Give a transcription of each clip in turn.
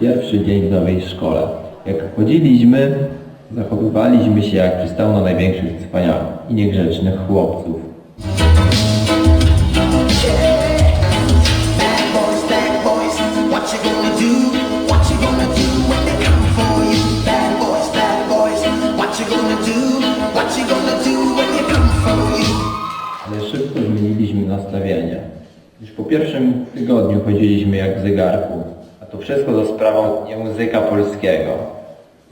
Pierwszy dzień w nowej szkole. Jak wchodziliśmy, zachowywaliśmy się jak przystało na największych cwaniaków i niegrzecznych chłopców. Ale szybko zmieniliśmy nastawienie. Już po pierwszym tygodniu chodziliśmy jak w zegarku, to wszystko za sprawą języka polskiego.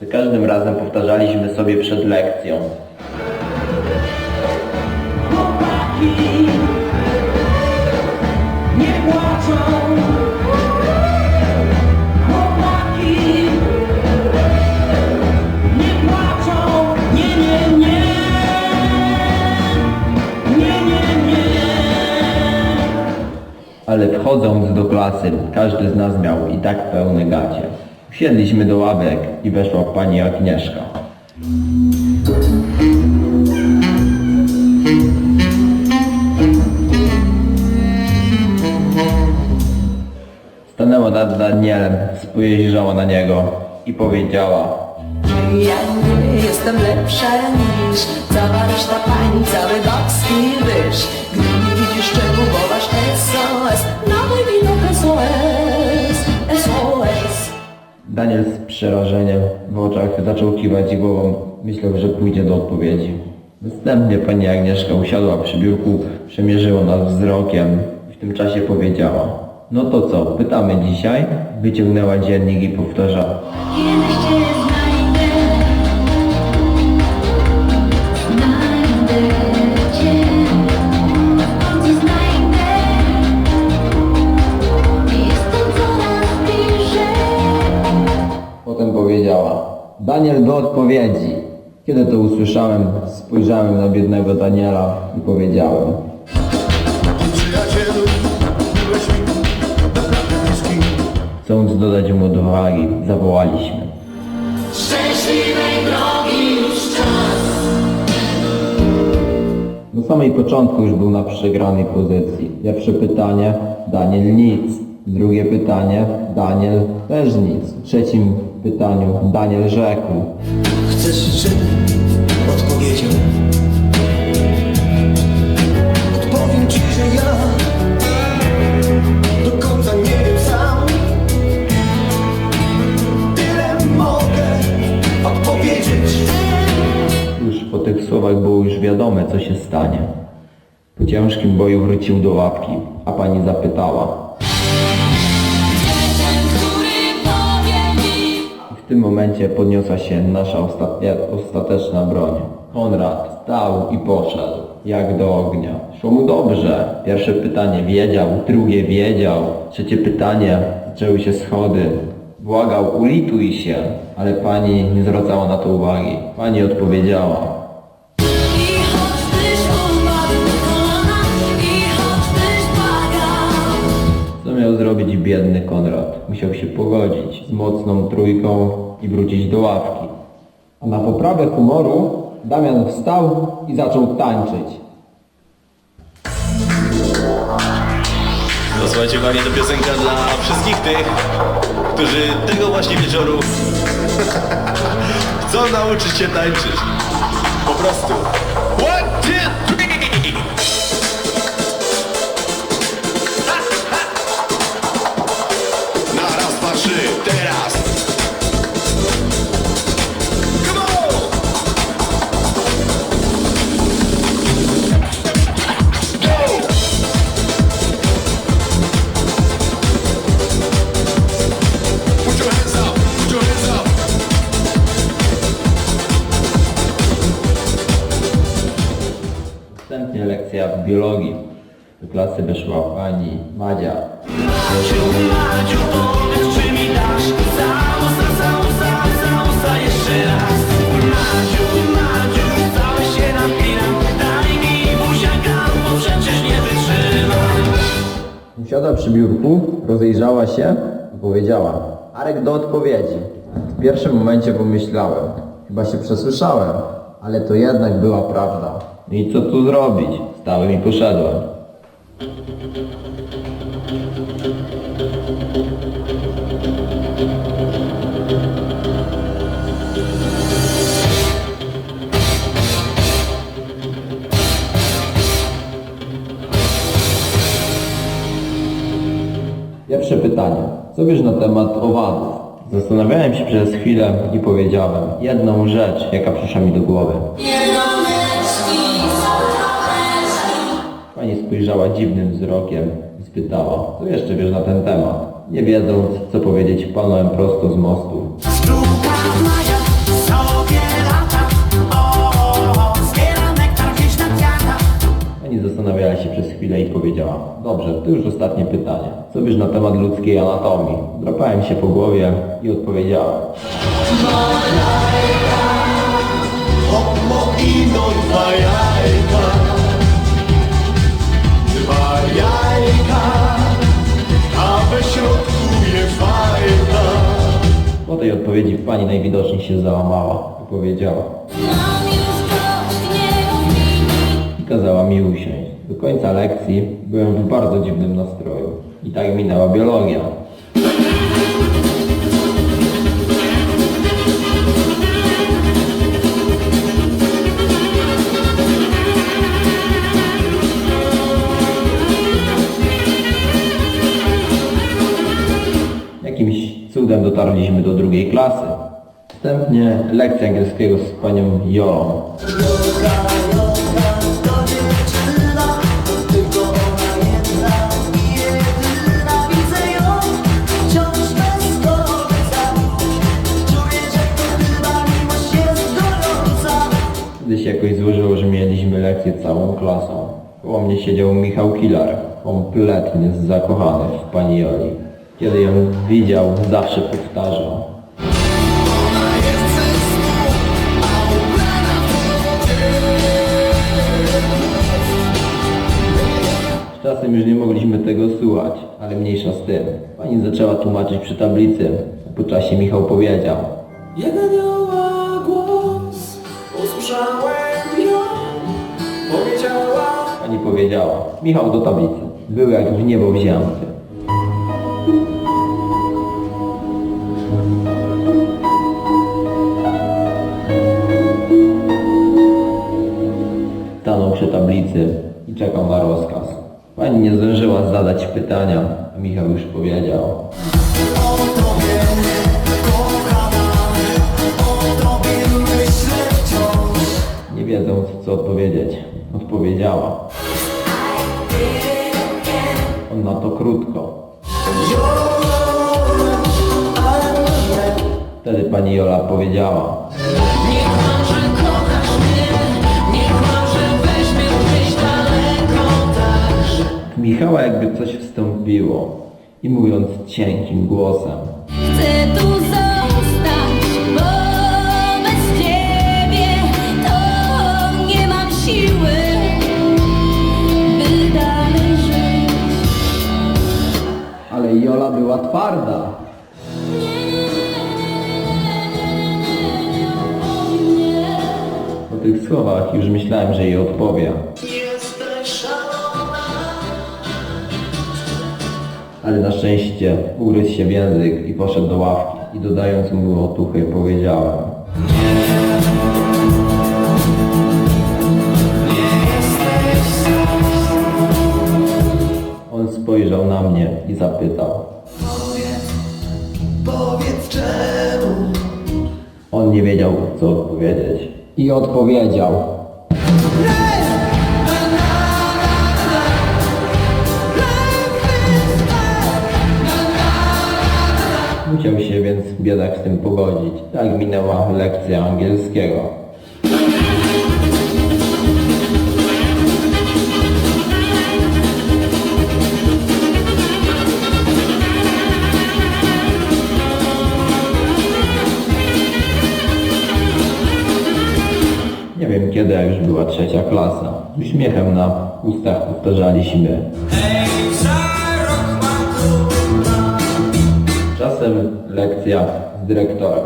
Za każdym razem powtarzaliśmy sobie przed lekcją. Ale wchodząc do klasy, każdy z nas miał i tak pełne gacie. Usiedliśmy do ławek i weszła pani Agnieszka. Stanęła nad Danielem, spojrzała na niego i powiedziała Ja nie jestem lepsza niż cała reszta pań, cały babski ryż. Daniel z przerażeniem w oczach zaczął kiwać głową. Myślał, że pójdzie do odpowiedzi. Następnie pani Agnieszka usiadła przy biurku, przemierzyła nas wzrokiem i w tym czasie powiedziała No to co, pytamy dzisiaj? Wyciągnęła dziennik i powtarza Daniel do odpowiedzi. Kiedy to usłyszałem, spojrzałem na biednego Daniela i powiedziałem Chcąc dodać mu odwagi, zawołaliśmy Szczęśliwej drogi już czas. Do samej początku już był na przegranej pozycji. Pierwsze pytanie, Daniel nic. Drugie pytanie, Daniel też nic. W trzecim pytaniu, Daniel rzekł. Chcesz, żebym odpowiedział? Odpowiem ci, że ja do końca nie wiem sam. Tyle mogę odpowiedzieć. Już po tych słowach było już wiadome, co się stanie. Po ciężkim boju wrócił do ławki, a pani zapytała. W tym momencie podniosła się nasza ostatnia, ostateczna broń. Konrad stał i poszedł, jak do ognia. Szło mu dobrze. Pierwsze pytanie wiedział, drugie wiedział. Trzecie pytanie, zaczęły się schody. Błagał, ulituj się, ale pani nie zwracała na to uwagi. Pani odpowiedziała. Zrobić biedny Konrad? Musiał się pogodzić z mocną trójką i wrócić do ławki. A na poprawę humoru Damian wstał i zaczął tańczyć. No słuchajcie kochani, to piosenka dla wszystkich tych, którzy tego właśnie wieczoru chcą nauczyć się tańczyć. Po prostu. One, two, biologii. Do klasy weszła pani Madzia. Maciu, Maciu, powiedz czy mi dasz jeszcze raz Maciu, Maciu, cały się napinam Daj mi buziaka, bo przecież nie wytrzymam przy biurku, rozejrzała się i powiedziała Arek do odpowiedzi. W pierwszym momencie pomyślałem, chyba się przesłyszałem, ale to jednak była prawda. No i co tu zrobić? Stałem i poszedłem. Pierwsze pytanie. Co wiesz na temat owadów? Zastanawiałem się przez chwilę i powiedziałem jedną rzecz, jaka przyszła mi do głowy. Spojrzała dziwnym wzrokiem i spytała, co jeszcze wiesz na ten temat? Nie wiedząc, co powiedzieć, palnąłem prosto z mostu. Pani zastanawiała się przez chwilę i powiedziała, dobrze, to już ostatnie pytanie. Co wiesz na temat ludzkiej anatomii? Drapałem się po głowie i odpowiedziałem. Ino dwa jajka tej odpowiedzi pani najwidoczniej się załamała i powiedziała. I kazała mi usiąść. Do końca lekcji byłem w bardzo dziwnym nastroju. I tak minęła biologia. Cudem dotarliśmy do drugiej klasy. Wstępnie lekcja angielskiego z panią Jolą. Gorąca Kiedyś jakoś złożyło, że mieliśmy lekcję całą klasą. Koło mnie siedział Michał Kilar, kompletnie zakochany w pani Joli. Kiedy ją widział, zawsze powtarzał. Z czasem już nie mogliśmy tego słuchać, ale mniejsza z tym. Pani zaczęła tłumaczyć przy tablicy. Po czasie Michał powiedział. Miała głos Usłyszałem ją Powiedziała Pani powiedziała. Michał do tablicy. Był jak w niebo wzięty. Stanął przy tablicy i czekał na rozkaz. Pani nie zdążyła zadać pytania, a Michał już powiedział. Nie wiedząc co odpowiedzieć, odpowiedziała. On na to krótko. Wtedy pani Jola powiedziała. Nie kłam, że kochasz mnie Nie kłam, że weźmie gdzieś daleko także Michała jakby coś wstąpiło i mówiąc cienkim głosem. Chcę tu twarda. Po tych słowach już myślałem, że jej odpowie. Ale na szczęście ugryzł się w język i poszedł do ławki i dodając mu otuchy powiedziałem. Odpowiedział. Musiał się więc biedak z tym pogodzić. Tak minęła lekcja angielskiego. Wiem kiedy, a już była trzecia klasa. Z uśmiechem na ustach powtarzaliśmy. Czasem lekcja z dyrektorem.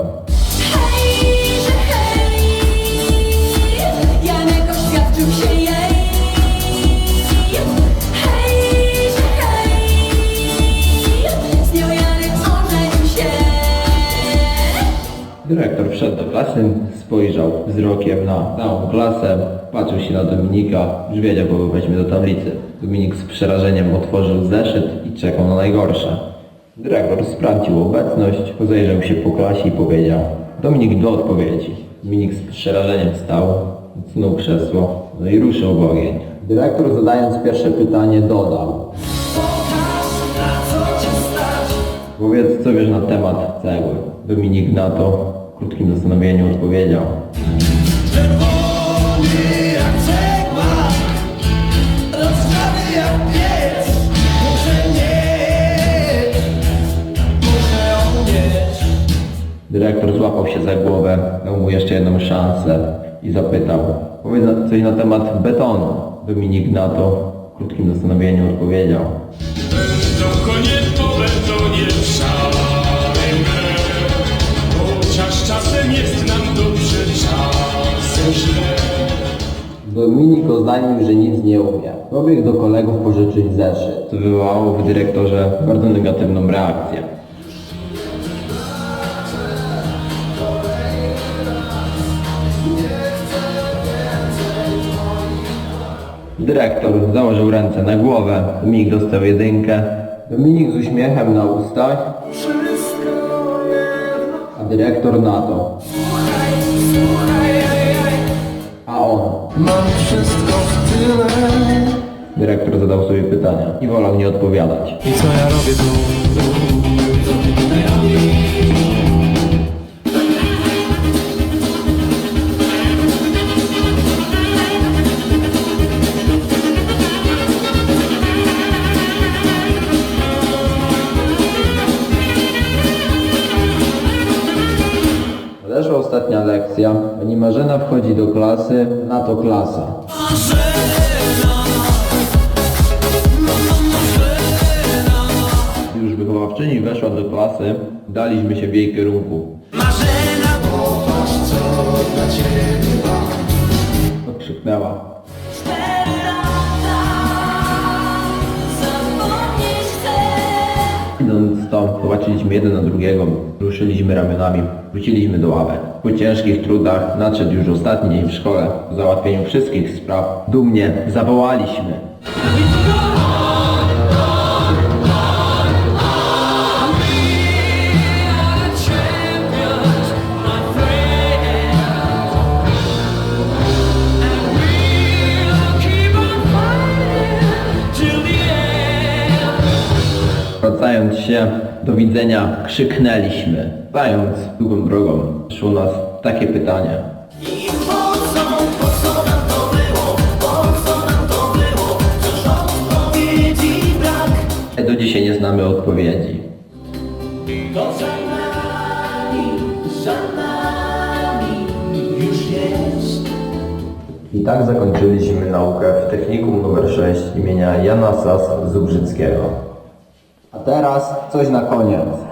Dyrektor wszedł do klasy, spojrzał wzrokiem na całą klasę, patrzył się na Dominika, już wiedział, weźmie do tablicy. Dominik z przerażeniem otworzył zeszyt i czekał na najgorsze. Dyrektor sprawdził obecność, rozejrzał się po klasie i powiedział Dominik do odpowiedzi. Dominik z przerażeniem wstał, odsunął krzesło, no i ruszył w ogień. Dyrektor zadając pierwsze pytanie dodał Powiedz, co wiesz na temat cegły. Dominik na to krótkim zastanowieniu odpowiedział. Dyrektor złapał się za głowę, dał mu jeszcze jedną szansę i zapytał. Powiedz coś na temat betonu. Dominik na to w krótkim zastanowieniu odpowiedział. Konie po betonie Dominik oznajmił, że nic nie umie. Pobiegł do kolegów pożyczyć zeszyt, co wywołało w dyrektorze bardzo negatywną reakcję. Dyrektor założył ręce na głowę, Dominik dostał jedynkę. Dominik z uśmiechem na ustach, a dyrektor na to. Mam wszystko w tyle Dyrektor zadał sobie pytania i wolał nie odpowiadać. I co ja robię tu? Wchodzi do klasy, na to klasa. Już wychowawczyni weszła do klasy, daliśmy się w jej kierunku. Marzena Odkrzyknęła. Zobaczyliśmy jeden na drugiego, ruszyliśmy ramionami, wróciliśmy do ławek. Po ciężkich trudach nadszedł już ostatni dzień w szkole. Po załatwieniu wszystkich spraw dumnie zawołaliśmy. Wracając się, widzenia krzyknęliśmy. Wracając długą drogą, szło nas takie pytanie. I po co, po co nam to było? Po co nam to było? Wciąż odpowiedzi brak Do dzisiaj nie znamy odpowiedzi. To za nami, za nami już jest I tak zakończyliśmy naukę w technikum nr 6 imienia Jana Sas Zubrzyckiego. A teraz coś na koniec.